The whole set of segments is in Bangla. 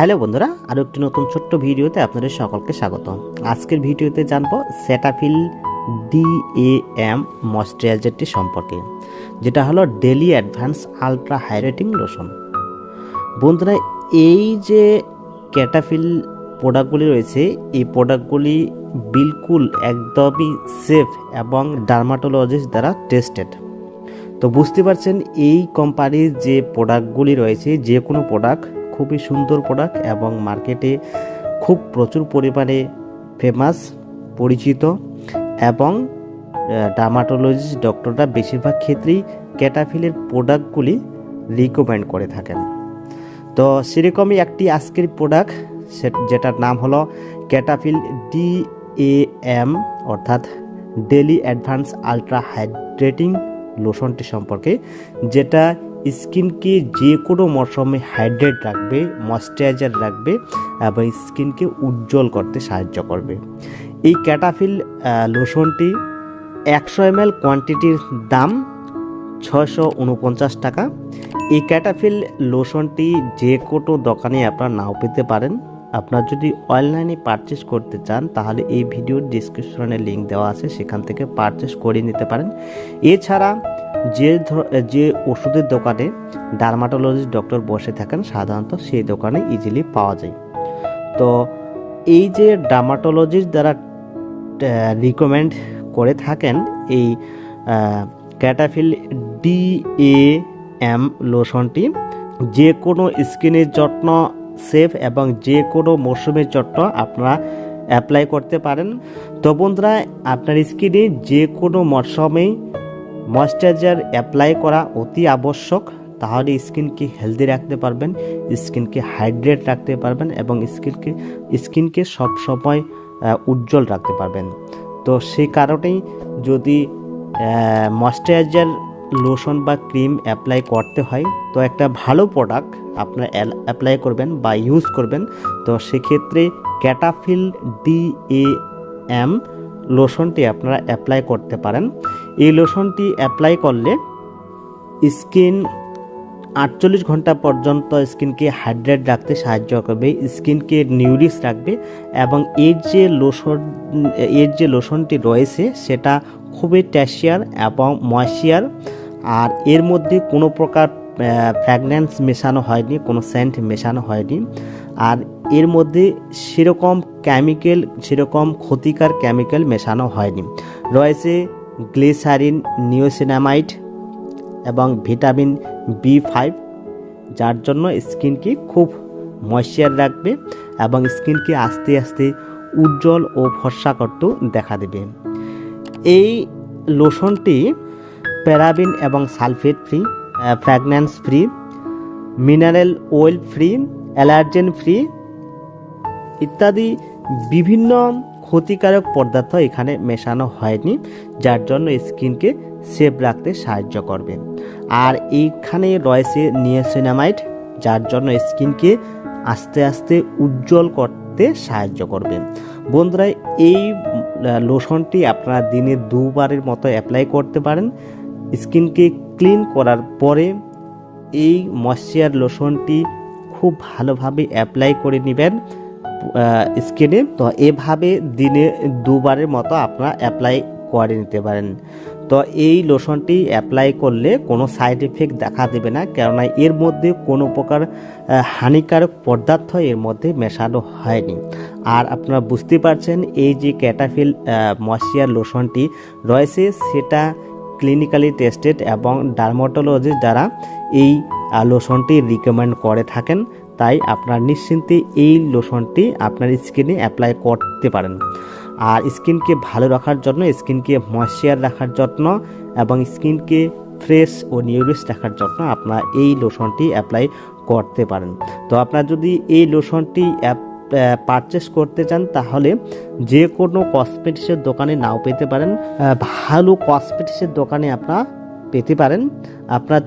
হ্যালো বন্ধুরা আরও একটি নতুন ছোট্ট ভিডিওতে আপনাদের সকলকে স্বাগত আজকের ভিডিওতে জানব সেটাফিল ডিএএম ময়শ্চারাইজারটি সম্পর্কে, যেটা হলো daily advance ultra hydrating lotion বন্ধুরা, এই যে ক্যাটাফিল প্রোডাক্টগুলি রয়েছে, এই প্রোডাক্টগুলি বিলকুল একদমই সেফ এবং ডার্মাটোলজিস্ট দ্বারা টেস্টেড তো বুঝতে পারছেন, এই কোম্পানির যে প্রোডাক্টগুলি রয়েছে, যে কোনো প্রোডাক্ট খুবই সুন্দর প্রোডাক্ট এবং মার্কেটে খুব প্রচুর পরিমাণে ফেমাস পরিচিত এবং ডার্মাটোলজিস্ট ডক্টররা বেশিরভাগ ক্ষেত্রেই ক্যাটাফিলের প্রোডাক্টগুলি রিকমেন্ড করে থাকেন। তো সেরকমই একটি আজকের প্রোডাক্ট যেটার নাম হলো ক্যাটাফিল ডি এ এম অর্থাৎ ডেলি অ্যাডভান্স আলট্রা হাইড্রেটিং লোশনটি সম্পর্কে, যেটা স্কিনকে যে কোনো মরশুমে হাইড্রেট রাখবে ময়শ্চারাইজার রাখবে এবং স্কিনকে উজ্জ্বল করতে সাহায্য করবে। এই ক্যাটাফিল লোশনটি একশো এম এল কোয়ান্টিটির দাম ছয়শো উনপঞ্চাশ টাকা। এই ক্যাটাফিল লোশনটি যে কোনো দোকানে আপনারা নাও পেতে পারেন। আপনার যদি অনলাইনে পারচেস করতে চান, তাহলে এই ভিডিওর ডিসক্রিপশনে লিঙ্ক দেওয়া আছে, সেখান থেকে পারচেস করে নিতে পারেন। এছাড়া যে যে ওষুধের দোকানে ডার্মাটোলজিস্ট ডক্টর বসে থাকেন, সাধারণত সেই দোকানে ইজিলি পাওয়া যায়। তো এই যে ডার্মাটোলজিস্ট দ্বারা রিকমেন্ড করে থাকেন, এই ক্যাটাফিল ডি এ এম লোশনটি, যে কোনো স্কিনের যত্ন সেফ এবং যে কোনো মরশুমের যত্ন আপনারা অ্যাপ্লাই করতে পারেন। তো বন্ধুরা, আপনার স্কিনে যে কোনো মরশুমেই ময়শ্চারাইজার অ্যাপ্লাই করা অতি আবশ্যক। তাহলে স্কিনকে হেলদি রাখতে পারবেন, স্কিনকে হাইড্রেট রাখতে পারবেন এবং স্কিনকে স্কিনকে সবসময় উজ্জ্বল রাখতে পারবেন। তো সেই কারণেই যদি ময়শ্চারাইজার লোশন বা ক্রিম অ্যাপ্লাই করতে হয়, তো একটা ভালো প্রোডাক্ট আপনারা অ্যাপ্লাই করবেন বা ইউজ করবেন। তো সেক্ষেত্রে ক্যাটাফিল ডি এ এম লোশনটি আপনারা অ্যাপ্লাই করতে পারেন। এই লোশনটি অ্যাপ্লাই করলে স্কিন আটচল্লিশ ঘণ্টা পর্যন্ত স্কিনকে হাইড্রেট রাখতে সাহায্য করবে স্কিনকে নিউরিশ রাখবে এবং এর যে লোশন এর যে লোশনটি রয়েছে সেটা খুবই ট্যাশিয়ার এবং ময়সিয়ার আর এর মধ্যে কোনো প্রকার ফ্র্যাগনেন্স মেশানো হয়নি, কোনো সেন্ট মেশানো হয়নি আর এর মধ্যে সেরকম কেমিক্যাল সেরকম ক্ষতিকার কেমিক্যাল মেশানো হয়নি। রয়েছে গ্লিসারিন, নিওসিনামাইড এবং ভিটামিন বি ফাইভ যার জন্য স্কিনকে খুব ময়শ্চার রাখবে এবং স্কিনকে আস্তে আস্তে উজ্জ্বল ও ফর্সা করতেও দেখা দেবে। এই লোশনটি প্যারাবিন এবং sulphate free fragrance free mineral oil free allergen free ইত্যাদি বিভিন্ন ক্ষতিকারক পদার্থ এখানে মেশানো হয়নি, যার জন্য স্কিনকে সেফ রাখতে সাহায্য করবে। আর এইখানে রয়েছে নিয়াসিনামাইড, যার জন্য স্কিনকে আস্তে আস্তে উজ্জ্বল করতে সাহায্য করবে। বন্ধুরা, এই লোশনটি আপনারা দিনে দুবারের মতো অ্যাপ্লাই করতে পারেন। স্কিনকে ক্লিন করার পরে এই ময়শ্চার লোশনটি খুব ভালোভাবে অ্যাপ্লাই করে নেবেন। স্কিনে তো এভাবে দিনে দুবারের মতো আপনারা অ্যাপ্লাই করে নিতে পারেন। তো এই লোশনটি অ্যাপ্লাই করলে কোনো সাইড এফেক্ট দেখা দেবে না, কেননা এর মধ্যে কোনো প্রকার হানিকারক পদার্থ এর মধ্যে মেশানো হয়নি। আর আপনারা বুঝতে পারছেন, এই যে ক্যাটাফিল ময়শ্চার লোশনটি রয়েছে, সেটা ক্লিনিক্যালি টেস্টেড এবং ডার্মাটোলজিস্ট দ্বারা এই লোশনটি রিকমেন্ড করে থাকেন। তাই আপনার নিশ্চিন্তে এই লোশনটি আপনার স্কিনে অ্যাপ্লাই করতে পারেন। আর স্কিনকে ভালো রাখার জন্য স্কিনকে ময়শ্চার রাখার জন্য এবং স্কিনকে ফ্রেশ ও নিউরিশ রাখার জন্য আপনার এই লোশনটি অ্যাপ্লাই করতে পারেন। তো আপনার যদি এই লোশনটি অ্যাপ পারচেস করতে চান, তাহলে যে কোনো কসমেটিক্সের দোকানে নাও পেতে পারেন। ভালো কসমেটিক্সের দোকানে আপনার পেতে পারেন। আপনার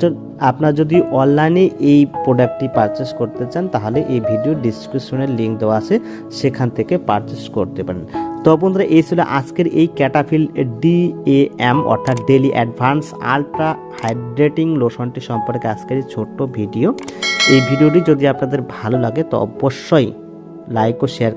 আপনার যদি অনলাইনে এই প্রোডাক্টটি পারচেস করতে চান, তাহলে এই ভিডিও ডিসক্রিপশনের লিঙ্ক দেওয়া আছে, সেখান থেকে পারচেস করতে পারেন। তো বন্ধুরা, এই ছিল আজকের এই ক্যাটাফিল ডি এ এম অর্থাৎ ডেলি অ্যাডভান্স আলট্রা হাইড্রেটিং লোশনটি সম্পর্কে আজকের এই ছোট্ট ভিডিও। এই ভিডিওটি যদি আপনাদের ভালো লাগে, তো অবশ্যই লাইক ও শেয়ার